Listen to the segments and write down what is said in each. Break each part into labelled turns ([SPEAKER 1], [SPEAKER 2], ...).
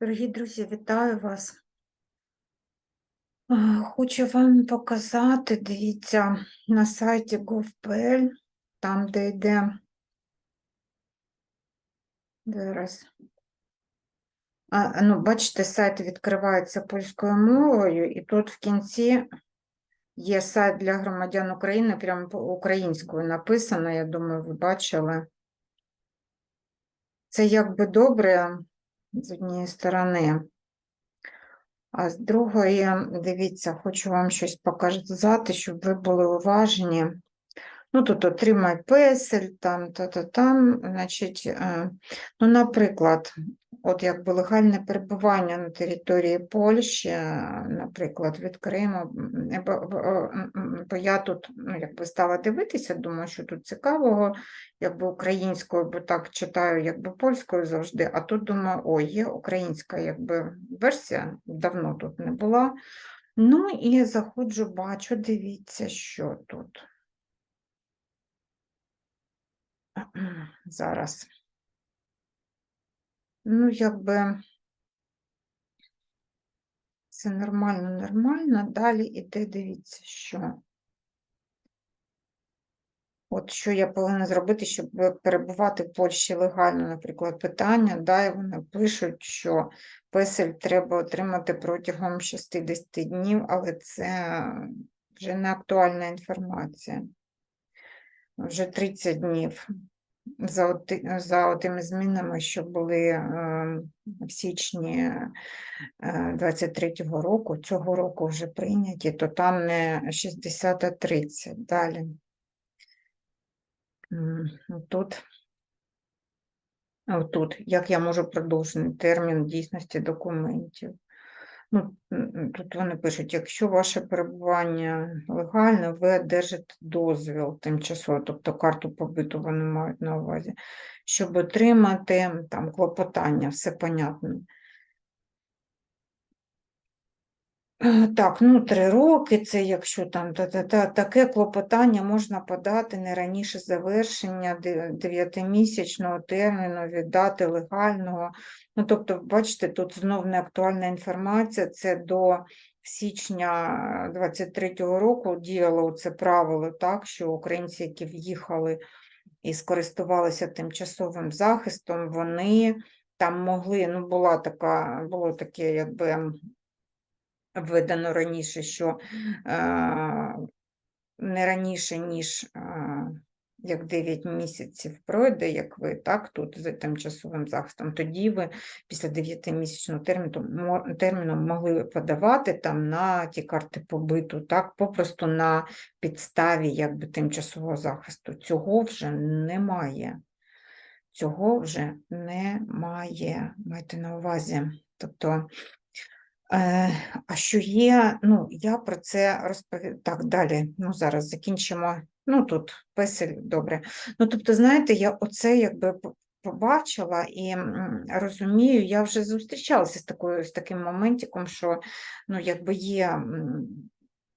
[SPEAKER 1] Дорогі друзі, вітаю вас. Хочу вам показати, дивіться, на сайті gov.pl, там, де йде зараз. А, ну, бачите, сайт відкривається польською мовою, і тут в кінці є сайт для громадян України, прямо українською написано, я думаю, ви бачили. Це якби добре з однієї сторони. А з другої, дивіться, хочу вам щось показати, щоб ви були уважні. Ну, тут отримай песель, там, та-та там, значить, е, ну, наприклад, от якби легальне перебування на території Польщі, е, наприклад, від Криму, е, бо, я тут, ну, якби стала дивитися, думаю, що тут цікавого, якби українською, бо так читаю, якби польською завжди, а тут думаю, ой, є українська якби версія, давно тут не була. Ну і заходжу, бачу, дивіться, що тут. Зараз. Ну, якби це нормально, нормально. Далі іде, дивіться, що. От що я повинна зробити, щоб перебувати в Польщі легально, наприклад, питання, да, і вони пишуть, що песель треба отримати протягом 60 днів, але це вже не актуальна інформація. Вже 30 днів за, оти, за тими змінами, що були е, в січні 23-го року, цього року вже прийняті, то там не 60, а 30. Далі. Тут, тут, як я можу продовжити термін дійсності документів. Ну, тут вони пишуть, якщо ваше перебування легальне, ви одержите дозвіл тимчасово, тобто карту побиту вони мають на увазі, щоб отримати там клопотання, все понятно. Е, Так, ну три роки, це якщо там та, та, та, таке клопотання можна подати не раніше завершення де- дев'ятимісячного терміну від дати легального. Ну, тобто, бачите, тут знов не актуальна інформація, це до січня 23-го року діяло це правило, так, що українці, які в'їхали і скористувалися тимчасовим захистом, вони там могли, ну, була така, було таке, якби введено раніше, що не раніше, ніж як 9 місяців пройде, як ви так, тут за тимчасовим захистом, тоді ви після 9-місячного терміну, терміну могли подавати там на ті карти побиту, так, попросту на підставі якби, тимчасового захисту. Цього вже немає. Цього вже немає, майте на увазі. Тобто А що є, ну, я про це розповідаю. Так, далі, ну, зараз закінчимо. Ну, тут песель, добре. Ну, тобто, знаєте, я оце якби побачила і розумію, я вже зустрічалася з такою, з таким моментиком, що, ну, якби є,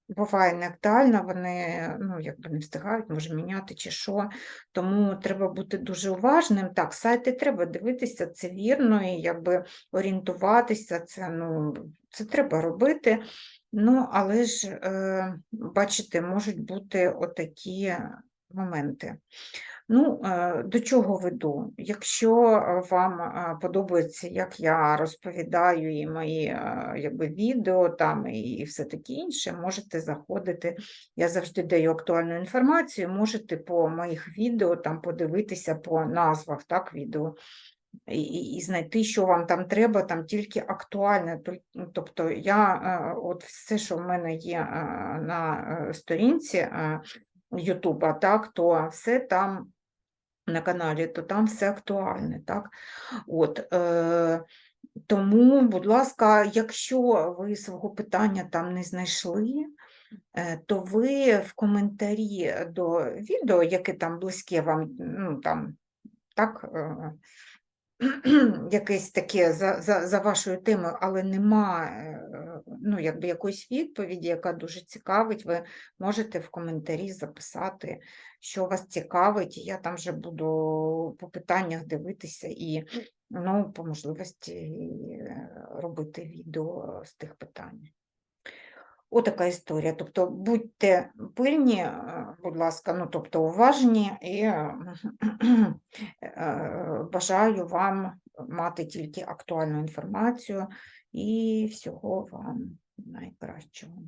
[SPEAKER 1] м, не актуальна, вони, ну, якби не встигають, може міняти чи що, тому треба бути дуже уважним. Так, сайти треба дивитися, це вірно, і якби орієнтуватися, це, ну, це треба робити. Ну, але ж, е, бачите, можуть бути отакі моменти. Ну, е, до чого веду? Якщо е, вам е, подобається, як я розповідаю, і мої якби, відео там і, все таке інше, можете заходити. Я завжди даю актуальну інформацію, можете по моїх відео там подивитися по назвах так, відео і, і, знайти, що вам там треба, там тільки актуальне. Ну, Тобто я от все, що в мене є на сторінці Ютуба, так, то все там на каналі, то там все актуальне, так? От, е, тому, будь ласка, якщо ви свого питання там не знайшли, е, то ви в коментарі до відео, яке там близьке вам, ну там, так, е, якесь таке за, за, за вашою темою, але нема е, ну, якби якоїсь відповіді, яка дуже цікавить, ви можете в коментарі записати, що вас цікавить, я там вже буду по питаннях дивитися і ну, по можливості е, робити відео з тих питань. Отака історія. Тобто будьте пильні, е, будь ласка, ну тобто уважні, і е, бажаю вам мати тільки актуальну інформацію і всього вам найкращого.